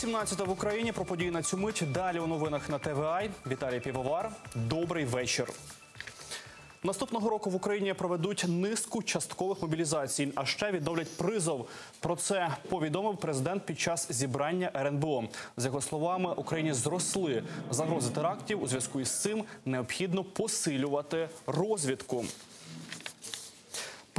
17 в Україні про події на цю мить. Далі у новинах на ТВА. Віталій Півовар. Добрий вечір. Наступного року в Україні проведуть низку часткових мобілізацій, а ще відновлять призов. Про це повідомив президент під час зібрання РНБО. За його словами, Україні зросли загрози терактів. У зв'язку із цим необхідно посилювати розвідку.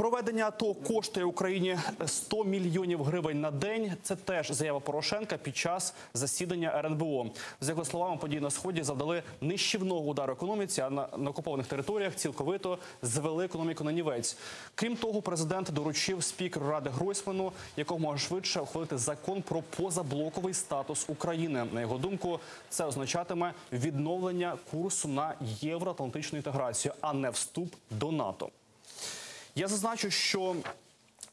Проведення АТО коштує Україні 100 мільйонів гривень на день. Це теж заява Порошенка під час засідання РНБО. За його словами, події на сході завдали нищівного удару економіці, а на, на окупованих територіях цілковито звели економіку на нівець. Крім того, президент доручив спікеру ради Гройсману якомога швидше ухвалити закон про позаблоковий статус України. На його думку, це означатиме відновлення курсу на євроатлантичну інтеграцію, а не вступ до НАТО. Я зазначу, що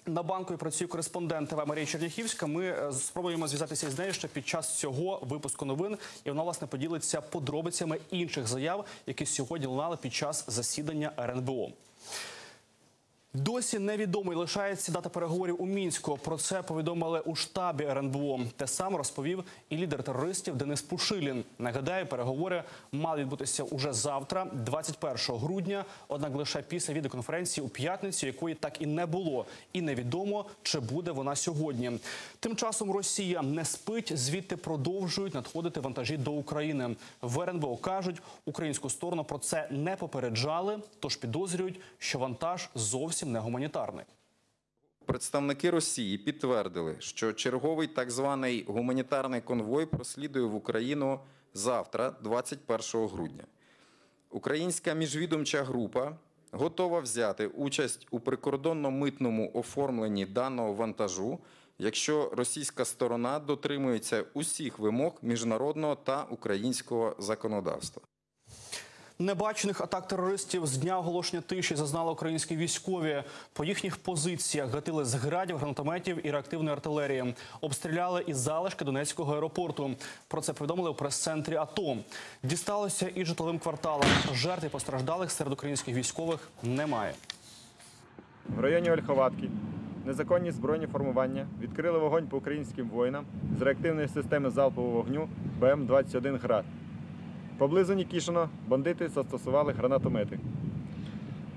на банку працює кореспондент ТВ Марія Черняхівська. Ми е, спробуємо зв'язатися з нею ще під час цього випуску новин, і вона власне поділиться подробицями інших заяв, які сьогодні лунали під час засідання РНБО. Досі невідомий лишається дата переговорів у мінську. Про це повідомили у штабі РНБО. Те саме розповів і лідер терористів Денис Пушилін. Нагадаю, переговори мали відбутися уже завтра, 21 грудня. Однак лише після відеоконференції у п'ятницю, якої так і не було, і невідомо чи буде вона сьогодні. Тим часом Росія не спить, звідти продовжують надходити вантажі до України. В РНБО кажуть, українську сторону про це не попереджали, тож підозрюють, що вантаж зовсім не гуманітарний. Представники Росії підтвердили, що черговий так званий гуманітарний конвой прослідує в Україну завтра, 21 грудня. Українська міжвідомча група готова взяти участь у прикордонно-митному оформленні даного вантажу, якщо російська сторона дотримується усіх вимог міжнародного та українського законодавства. Небачених атак терористів з дня оголошення тиші зазнали українські військові. По їхніх позиціях гатили з градів, гранатометів і реактивної артилерії. Обстріляли із залишки Донецького аеропорту. Про це повідомили у прес-центрі АТО. Дісталося і житловим кварталам. Жертв і постраждалих серед українських військових немає. В районі Ольховатки незаконні збройні формування відкрили вогонь по українським воїнам з реактивної системи залпового вогню БМ-21 «Град». Поблизу Нікішино бандити застосували гранатомети.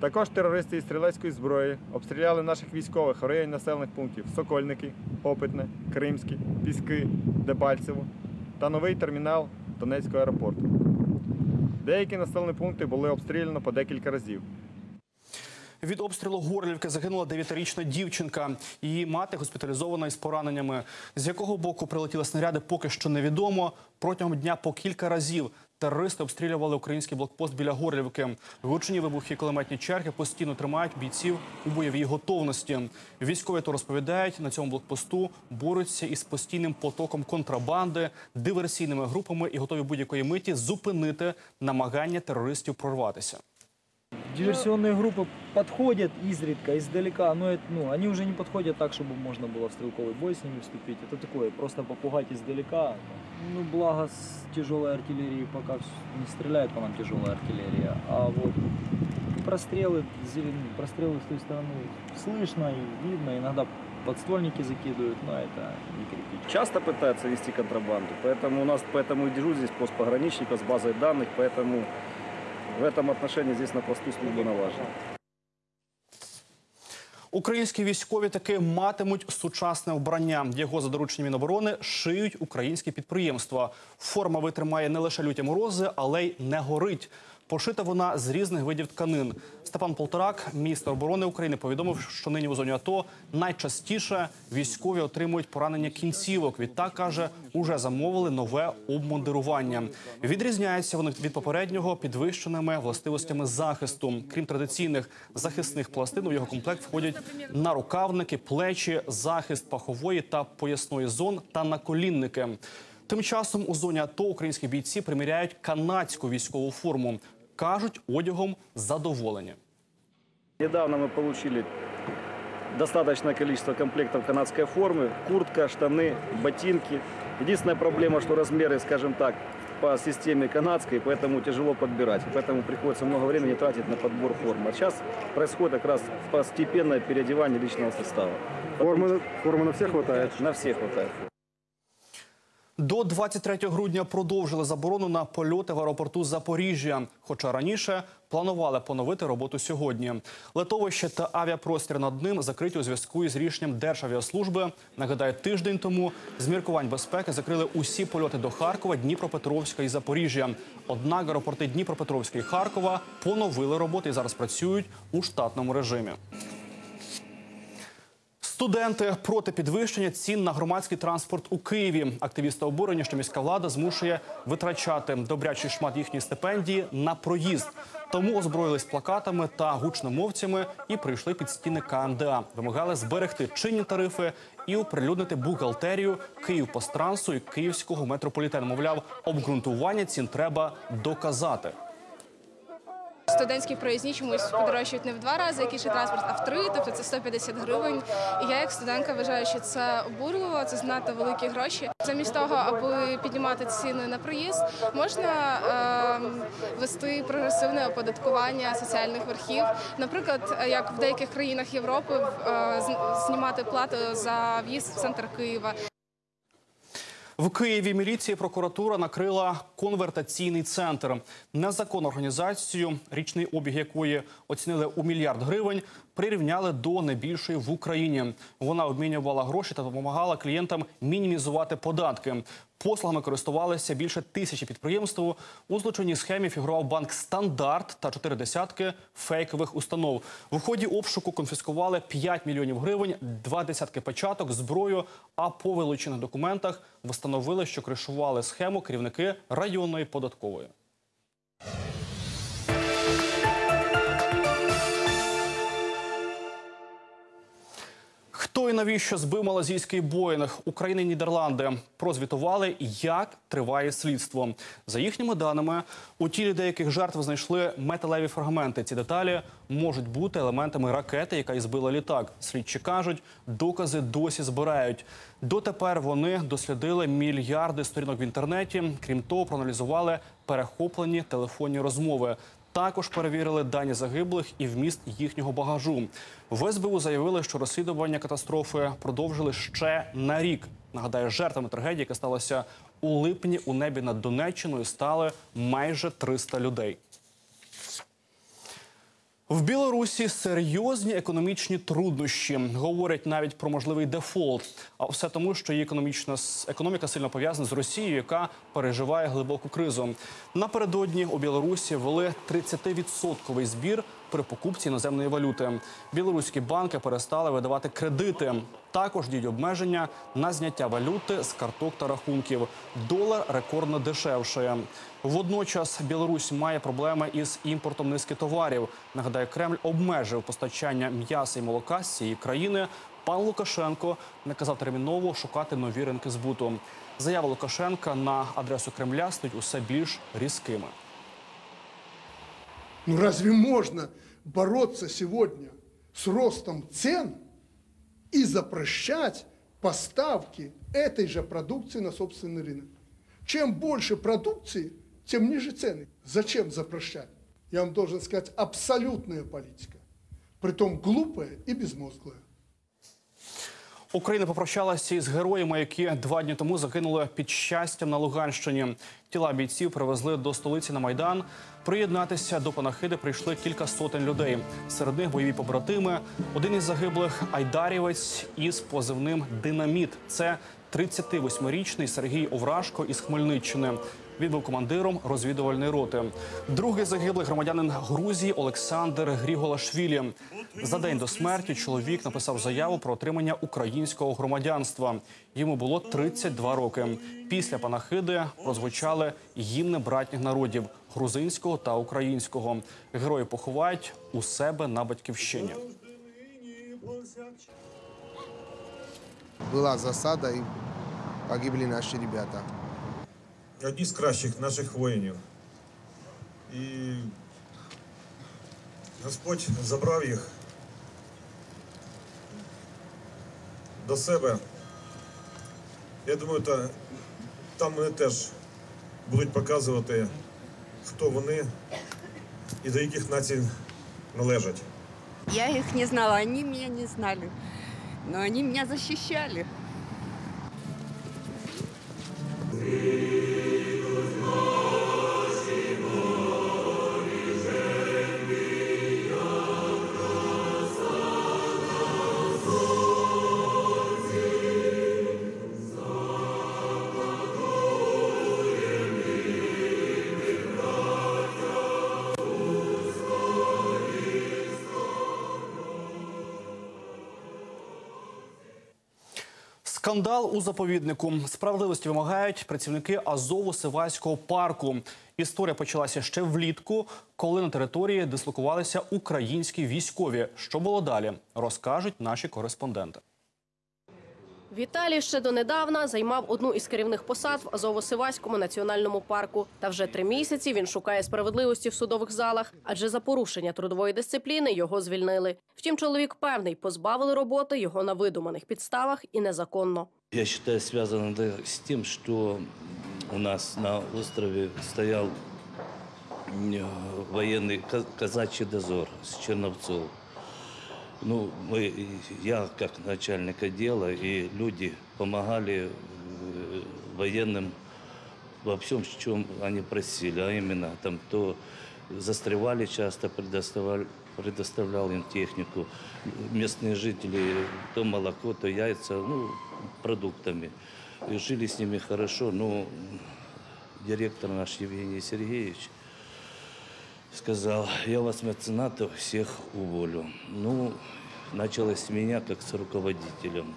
Також терористи із стрілецької зброї обстріляли наших військових в районі населених пунктів Сокольники, Опитне, Кримські, Піски, Дебальцево та новий термінал Донецького аеропорту. Деякі населені пункти були обстріляно по декілька разів. Від обстрілу Горлівки загинула 9-річна дівчинка. Її мати госпіталізована із пораненнями. З якого боку прилетіли снаряди, поки що невідомо. Протягом дня по кілька разів терористи обстрілювали український блокпост біля Горлівки. Гучні вибухи кулеметні черги постійно тримають бійців у бойовій готовності. Військові то розповідають, на цьому блокпосту борються із постійним потоком контрабанди, диверсійними групами і готові будь-якої миті зупинити намагання терористів прорватися. Диверсионные группы подходят изредка, издалека, но это, ну, они уже не подходят так, чтобы можно было в стрелковый бой с ними вступить. Это такое, просто попугать издалека. Ну, благо с тяжелой артиллерии пока не стреляет по нам тяжелая артиллерия, а вот прострелы, зелен- прострелы с той стороны слышно и видно, иногда подствольники закидывают, но это не критично. часто пытаются вести контрабанду, поэтому у нас поэтому и дежурит здесь пост пограничника с базой данных, поэтому в этом отношении здесь на посту службы налажена. Українські військові таки матимуть сучасне вбрання. Його за дорученням Міноборони шиють українські підприємства. Форма витримає не лише люті морози, але й не горить. Пошита вона з різних видів тканин. Степан Полторак, міністр оборони України, повідомив, що нині у зоні АТО найчастіше військові отримують поранення кінцівок. Відтак каже, уже замовили нове обмундирування. Відрізняються вони від попереднього підвищеними властивостями захисту. Крім традиційних захисних пластин, у його комплект входять нарукавники, плечі, захист пахової та поясної зон та наколінники. Тим часом у зоні АТО українські бійці приміряють канадську військову форму. Кажуть, одягом задоволені. Недавно мы получили достаточное количество комплектов канадской формы, куртка, штаны, ботинки. Единственная проблема, что размеры, скажем так, по системе канадской, поэтому тяжело подбирать. Поэтому приходится много времени тратить на подбор формы. А сейчас происходит как раз постепенное переодевание личного состава. Формы, формы на всех хватает. На всех хватает. До 23 грудня продовжили заборону на польоти в аеропорту Запоріжжя. Хоча раніше планували поновити роботу сьогодні. Летовище та авіапростір над ним закриті у зв'язку із рішенням Державіаслужби. Нагадаю, тиждень тому з міркувань безпеки закрили усі польоти до Харкова, Дніпропетровська і Запоріжжя. Однак аеропорти Дніпропетровська і Харкова поновили роботи і зараз працюють у штатному режимі. Студенти проти підвищення цін на громадський транспорт у Києві. Активісти обурені, що міська влада змушує витрачати добрячий шмат їхньої стипендії на проїзд. Тому озброїлись плакатами та гучномовцями і прийшли під стіни КМДА. Вимагали зберегти чинні тарифи і оприлюднити бухгалтерію Київпострансу і Київського метрополітену. Мовляв, обґрунтування цін треба доказати. Студентські проїзні чомусь подорожчують не в два рази, як інший транспорт, а в три, тобто це 150 гривень. І я, як студентка, вважаю, що це обурливо, це занадто великі гроші. Замість того, аби піднімати ціни на проїзд, можна е, вести прогресивне оподаткування соціальних верхів. Наприклад, як в деяких країнах Європи, е, знімати плату за в'їзд в центр Києва. В Києві міліція і прокуратура накрила конвертаційний центр. Незаконну організацію, річний обіг якої оцінили у мільярд гривень, прирівняли до найбільшої в Україні. Вона обмінювала гроші та допомагала клієнтам мінімізувати податки. Послугами користувалися більше тисячі підприємств. У злочинній схемі фігурував банк Стандарт та чотири десятки фейкових установ. В ході обшуку конфіскували 5 мільйонів гривень, два десятки печаток, зброю. А по вилучених документах встановили, що кришували схему керівники районної податкової. Хто і навіщо збив малазійський Боїнг? Україна і Нідерланди прозвітували, як триває слідство. За їхніми даними, у тілі деяких жертв знайшли металеві фрагменти. Ці деталі можуть бути елементами ракети, яка і збила літак. Слідчі кажуть, докази досі збирають. Дотепер вони дослідили мільярди сторінок в інтернеті. Крім того, проаналізували перехоплені телефонні розмови. Також перевірили дані загиблих і вміст їхнього багажу. В СБУ заявили, що розслідування катастрофи продовжили ще на рік. Нагадаю, жертвами трагедії, яка сталася у липні у небі над Донеччиною, стали майже 300 людей. В Білорусі серйозні економічні труднощі говорять навіть про можливий дефолт. А все тому, що її економічна економіка сильно пов'язана з Росією, яка переживає глибоку кризу. Напередодні у Білорусі ввели 30-відсотковий збір при покупці іноземної валюти. Білоруські банки перестали видавати кредити. Також діють обмеження на зняття валюти з карток та рахунків. Долар рекордно дешевшає. Водночас Білорусь має проблеми із імпортом низки товарів. Нагадаю, Кремль обмежив постачання м'яса і молока з цієї країни. Пан Лукашенко наказав терміново шукати нові ринки збуту. Заява Лукашенка на адресу Кремля стають усе більш різкими. Ну разве можно бороться сегодня с ростом цен и запрещать поставки этой же продукции на собственный рынок? Чем больше продукции, тем ниже цены. Зачем запрещать? Я вам должен сказать, абсолютная политика. Притом глупая и безмозглая. Україна попрощалася із героями, які два дні тому загинули під щастям на Луганщині. Тіла бійців привезли до столиці на майдан. Приєднатися до панахиди прийшли кілька сотень людей. Серед них бойові побратими. Один із загиблих айдарівець із позивним Динаміт. Це 38-річний Сергій Овражко із Хмельниччини. Він був командиром розвідувальної роти. Другий загиблий громадянин Грузії Олександр Гріголашвілі. За день до смерті чоловік написав заяву про отримання українського громадянства. Йому було 32 роки. Після панахиди прозвучали гімни братніх народів грузинського та українського. Герої поховають у себе на батьківщині. Была засада и погибли наши ребята. Одні з кращих наших воїнів. І Господь забрав їх до себе. Я думаю, та, там вони теж будуть показувати, хто вони і до яких націй належать. Я их не знала, они меня не знали. Но они меня защищали. Скандал у заповіднику. Справедливості вимагають працівники Азову Сиваського парку. Історія почалася ще влітку, коли на території дислокувалися українські військові. Що було далі, розкажуть наші кореспонденти. Віталій ще донедавна займав одну із керівних посад в Азово-Сиваському національному парку. Та вже три місяці він шукає справедливості в судових залах, адже за порушення трудової дисципліни його звільнили. Втім, чоловік певний, позбавили роботи його на видуманих підставах і незаконно. Я связано это с тем, что у нас на острове стоял м, военный казачий дозор с Черновцов. Ну, мы, я как начальник отдела и люди помогали э, военным во всем, в чем они просили, а именно там то застревали часто, предоставлял, предоставлял им технику. Местные жители то молоко, то яйца, ну, продуктами. И жили с ними хорошо, но директор наш Евгений Сергеевич сказал, я вас меценатов всех уволю. Ну, началось с меня как с руководителем.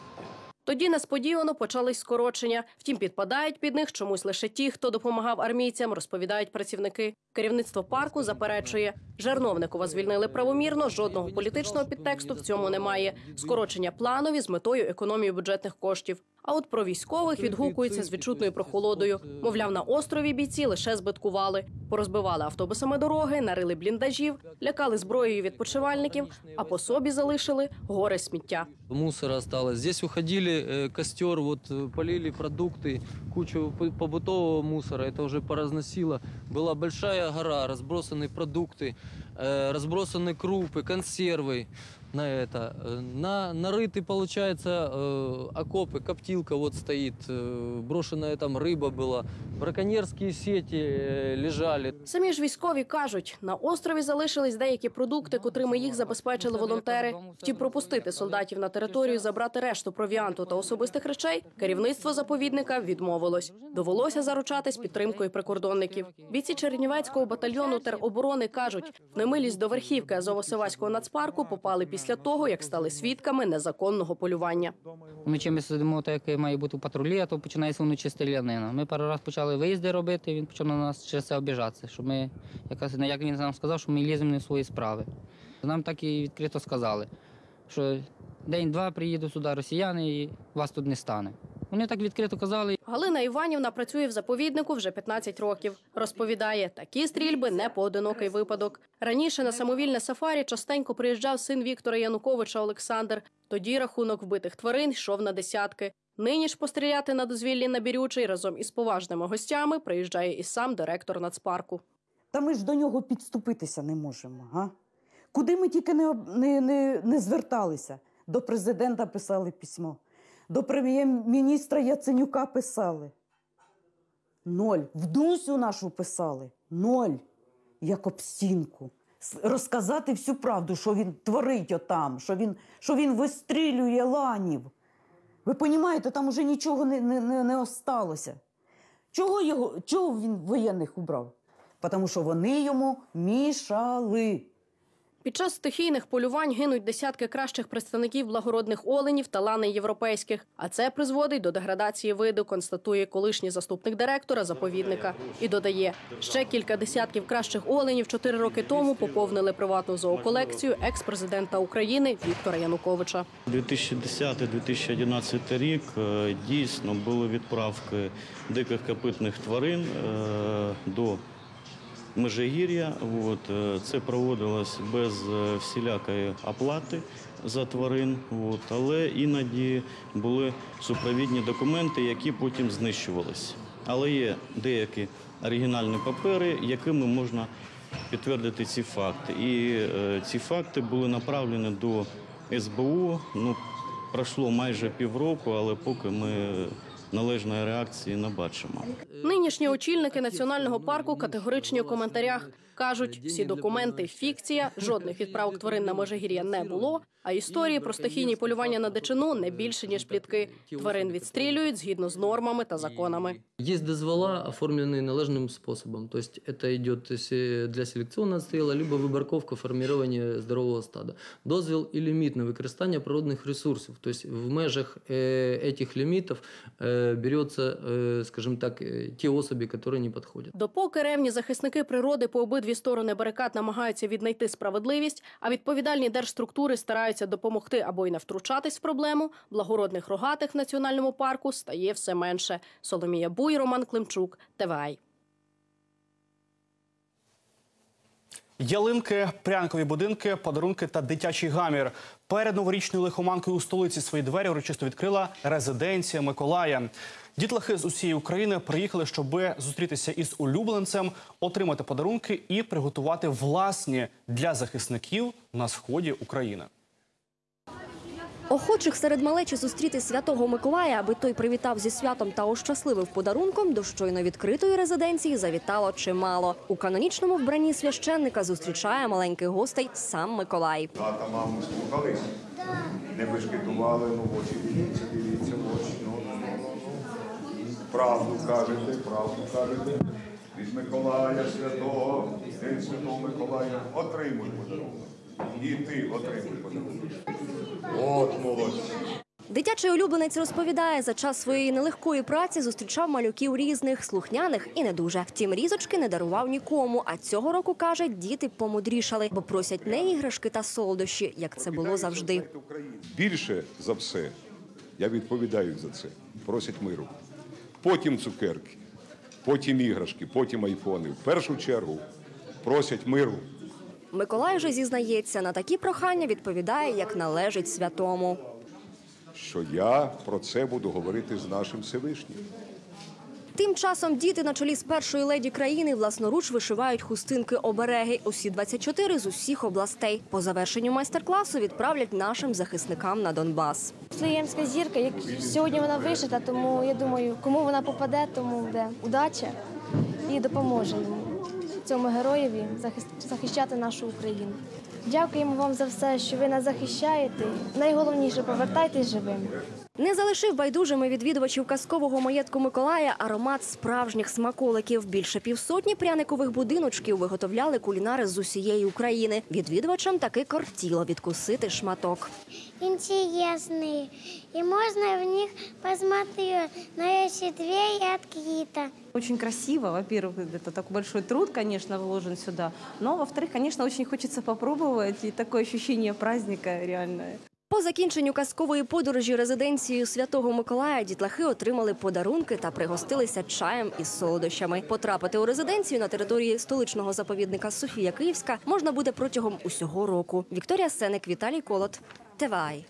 Тоді несподівано почались скорочення. Втім, підпадають під них чомусь лише ті, хто допомагав армійцям, розповідають працівники. Керівництво парку заперечує, Жерновникова звільнили правомірно. Жодного політичного підтексту в цьому немає. Скорочення планові з метою економії бюджетних коштів. А от про військових відгукуються з відчутною прохолодою. Мовляв, на острові бійці лише збиткували, порозбивали автобусами дороги, нарили бліндажів, лякали зброєю відпочивальників, а по собі залишили гори сміття. Мусора осталось. Здесь уходили, э, костер, вот э, полили продукты, кучу п- побытового мусора, это уже поразносило. Была большая гора, разбросаны продукты, э, разбросаны крупы, консервы на это. Э, На, нарыты, получается, э, окопы, коптилка вот стоит, э, брошенная там рыба была, браконьерские сети э, лежали. Самі ж військові кажуть, на острові залишились деякі продукти, котрими їх забезпечили волонтери. Втім, пропустити солдатів на територію, забрати решту провіанту та особистих речей. Керівництво заповідника відмовилось. Довелося заручатись підтримкою прикордонників. Бійці Чернівецького батальйону тероборони кажуть, в немилість до верхівки Азово-Сиваського нацпарку попали після того, як стали свідками незаконного полювання. Вночі ми сидимо, так як має бути патрулі, а то починається вночі стрілянина. Ми пару раз почали виїзди робити, він почав на нас через це обіжатися, що ми, якось, як він нам сказав, що ми ліземо не в свої справи. Нам так і відкрито сказали, що день-два приїдуть сюди росіяни і вас тут не стане. Вони так відкрито казали. Галина Іванівна працює в заповіднику вже 15 років. Розповідає, такі стрільби не поодинокий випадок. Раніше на самовільне сафарі частенько приїжджав син Віктора Януковича Олександр. Тоді рахунок вбитих тварин йшов на десятки. Нині ж постріляти на дозвіллі на Бірючий разом із поважними гостями приїжджає і сам директор нацпарку. Та ми ж до нього підступитися не можемо. Га? Куди ми тільки не, не, не, не зверталися? До президента писали письмо, до прем'єр-міністра Яценюка писали. Ноль. В Дусю нашу писали. Ноль. Як об стінку. Розказати всю правду, що він творить отам, що він, що він вистрілює ланів. Ви розумієте, там уже нічого не, не, не осталося. Чого, його, чого він воєнних убрав? Тому що вони йому мішали. Під час стихійних полювань гинуть десятки кращих представників благородних оленів та лани європейських. А це призводить до деградації виду, констатує колишній заступник директора заповідника. І додає, ще кілька десятків кращих оленів чотири роки тому поповнили приватну зооколекцію екс-президента України Віктора Януковича. 2010-2011 рік е, дійсно були відправки диких копитних тварин е, до Межигір'я. От, е, це проводилось без е, всілякої оплати за тварин, от, але іноді були супровідні документи, які потім знищувалися. Але є деякі оригінальні папери, якими можна підтвердити ці факти. І е, ці факти були направлені до СБУ. Ну, пройшло майже півроку, але поки ми належної реакції не бачимо. Нинішні очільники національного парку категоричні у коментарях. Кажуть, всі документи фікція, жодних відправок тварин на Межигір'я не було. А історії про стихійні полювання на дичину не більше ніж плітки. Тварин відстрілюють згідно з нормами та законами. Есть дозвола, оформленные належным способом. То есть это идет се- для селекционного отстрела, либо выборковка, формирование здорового стада. Дозвіл і ліміт на використання природних ресурсів. То есть в межах э, этих лимитов э, берется, э, скажем так, э, те особи, которые не подходят. Допоки ревні захисники природи по обидві сторони барикад намагаються віднайти справедливість, а відповідальні держструктури стараються допомогти або й не втручатись в проблему, благородних рогатих в національному парку стає все менше. Соломія Буй, Роман Климчук, ТВАЙ. Ялинки, прянкові будинки, подарунки та дитячий гамір. Перед новорічною лихоманкою у столиці свої двері урочисто відкрила резиденція Миколая. Дітлахи з усієї України приїхали, щоб зустрітися із улюбленцем, отримати подарунки і приготувати власні для захисників на сході України. Охочих серед малечі зустріти святого Миколая, аби той привітав зі святом та ощасливив подарунком, до щойно відкритої резиденції завітало чимало. У канонічному вбранні священника зустрічає маленьких гостей сам Миколай. Тата, маму слухались? Не бешкетували, ну очі дивіться, дивіться очі. Ну, ну, ну, ну, ну. Правду кажете, правду кажете. Від Миколая Святого, День Святого Миколая, отримуй подарунок. І ти отримуй подарунок. От молодці. Дитячий улюбленець розповідає, за час своєї нелегкої праці зустрічав малюків різних, слухняних і не дуже. Втім, різочки не дарував нікому. А цього року каже, діти помудрішали, бо просять не іграшки та солодощі, як це було завжди. Більше за все, я відповідаю за це, просять миру. Потім цукерки, потім іграшки, потім айфони. В першу чергу просять миру. Миколай же зізнається, на такі прохання відповідає, як належить святому. що я про це буду говорити з нашим Всевишнім. Тим часом діти на чолі з першої леді країни власноруч вишивають хустинки обереги. Усі 24 з усіх областей. По завершенню майстер-класу відправлять нашим захисникам на Донбас. Слоємська зірка, як сьогодні вона вишита, тому я думаю, кому вона попаде, тому буде удача і допоможе йому цьому героєві захищати нашу Україну. Дякуємо вам за все, що ви нас захищаєте. Найголовніше повертайтесь живими. Не залишив байдужими відвідувачів казкового маєтку Миколая аромат справжніх смаколиків. Більше півсотні пряникових будиночків виготовляли кулінари з усієї України. Відвідувачам таки кортіло відкусити шматок. интересные. И можно в них посмотреть, но если дверь открыта Очень красиво, во-первых, это такой большой труд, конечно, вложен сюда, но, во-вторых, конечно, очень хочется попробовать, и такое ощущение праздника реальное. По закінченню казкової подорожі резиденцією Святого Миколая дітлахи отримали подарунки та пригостилися чаєм із солодощами. Потрапити у резиденцію на території столичного заповідника Софія Київська можна буде протягом усього року. Вікторія Сеник, Віталій Колот, ТВАЙ.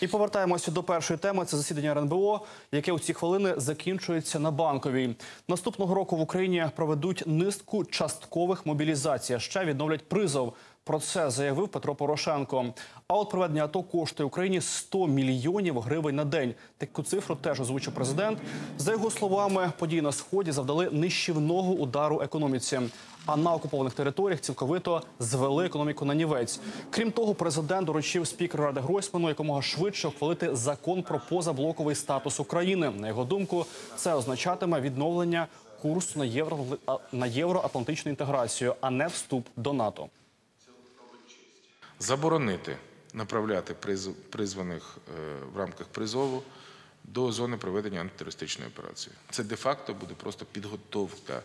І повертаємося до першої теми. Це засідання РНБО, яке у ці хвилини закінчується на банковій. Наступного року в Україні проведуть низку часткових мобілізацій. Ще відновлять призов. Про це заявив Петро Порошенко. А от проведення АТО коштує Україні 100 мільйонів гривень на день. Таку цифру теж озвучив президент. За його словами, події на сході завдали нищівного удару економіці. А на окупованих територіях цілковито звели економіку на нівець. Крім того, президент доручив спікеру Ради Гройсману якомога швидше ухвалити закон про позаблоковий статус України. На його думку, це означатиме відновлення курсу на євро на євроатлантичну інтеграцію, а не вступ до НАТО. Заборонити направляти приз- призваних е, в рамках призову до зони проведення антитерористичної операції. Це де-факто буде просто підготовка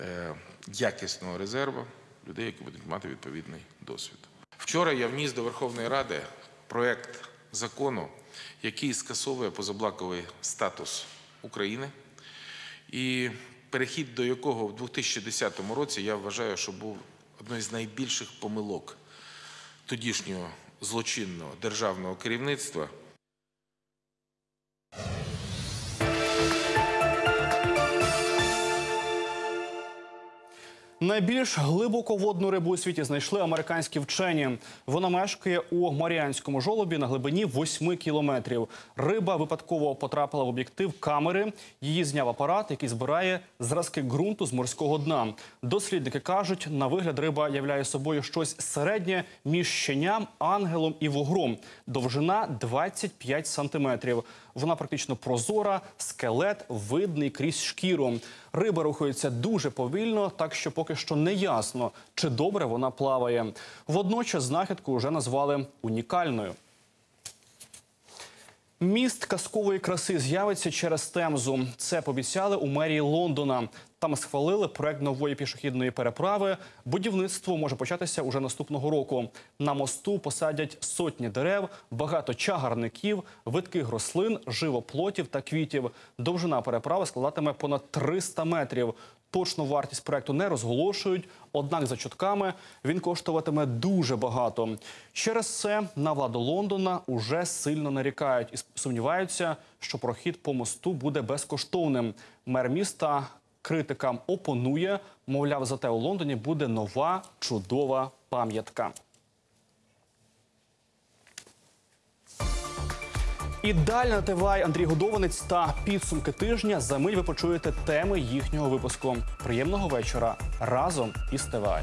е, якісного резерву людей, які будуть мати відповідний досвід. Вчора я вніс до Верховної Ради проект закону, який скасовує позаблоковий статус України, і перехід до якого в 2010 році я вважаю, що був одною з найбільших помилок тодішнього злочинного державного керівництва. Найбільш глибоководну рибу у світі знайшли американські вчені. Вона мешкає у Маріанському жолобі на глибині 8 кілометрів. Риба випадково потрапила в об'єктив камери. Її зняв апарат, який збирає зразки ґрунту з морського дна. Дослідники кажуть, на вигляд риба являє собою щось середнє між щеням, ангелом і вугром. Довжина 25 сантиметрів. Вона практично прозора, скелет видний крізь шкіру. Риба рухається дуже повільно, так що поки що не ясно, чи добре вона плаває. Водночас знахідку вже назвали унікальною. Міст казкової краси з'явиться через Темзу. Це пообіцяли у мерії Лондона. Там схвалили проект нової пішохідної переправи. Будівництво може початися уже наступного року. На мосту посадять сотні дерев, багато чагарників, видких рослин, живоплотів та квітів. Довжина переправи складатиме понад 300 метрів. Точну вартість проекту не розголошують, однак за чутками він коштуватиме дуже багато. Через це на владу Лондона уже сильно нарікають і сумніваються, що прохід по мосту буде безкоштовним. Мер міста критикам опонує. Мовляв, зате у Лондоні буде нова чудова пам'ятка. І далі на тивай Андрій Годованець та підсумки тижня. За мить ви почуєте теми їхнього випуску. Приємного вечора разом із ТВАЙ.